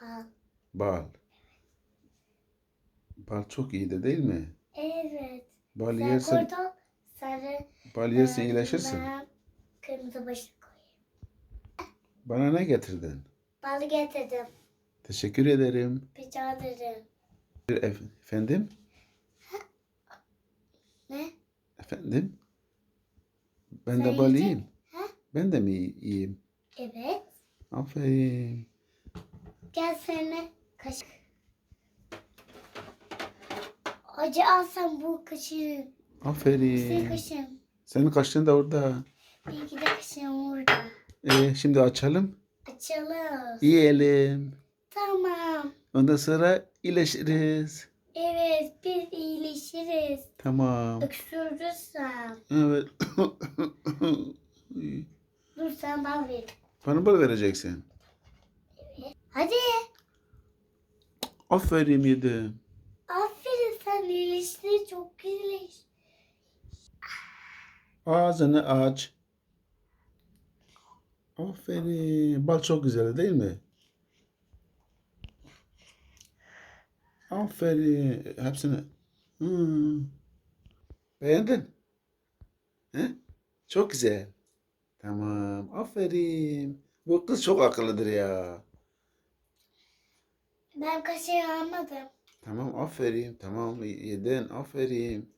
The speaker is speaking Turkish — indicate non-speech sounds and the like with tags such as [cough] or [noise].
Bal. Bal. Bal çok iyidir değil mi? Evet. Bal Sen yersen, koydun. Sarı. bal yersen e, iyileşirsin. Ben kırmızı başlık koyayım. Bana ne getirdin? Bal getirdim. Teşekkür ederim. Rica ederim. Ef- Efendim? [laughs] Ne? Efendim? Ben de Sen bal yiyecek- yiyeyim. Ha? Ben de mi yiyeyim? Evet. Aferin. Gel seninle kaşık. Acı alsam bu kaşığı. Senin Aferin. kaşığın. Senin kaşığın da orada. Belki de kaşığım burada. Ee, şimdi açalım. Açalım. Yiyelim. Tamam. Ondan sonra iyileşiriz. Evet biz iyileşiriz. Tamam. Öksürürsem. Evet. [coughs] Dur sen bal ver. Bana bal vereceksin. Hadi. Aferin yedim. Aferin sen iyileştin. Çok iyileş. Ağzını aç. Aferin. Bal çok güzel değil mi? Aferin. Hepsini. Hmm. Beğendin? He? Çok güzel. Tamam. Aferin. Bu kız çok akıllıdır ya. Ben kaşığı almadım. Tamam aferin. Tamam yedin. Aferin.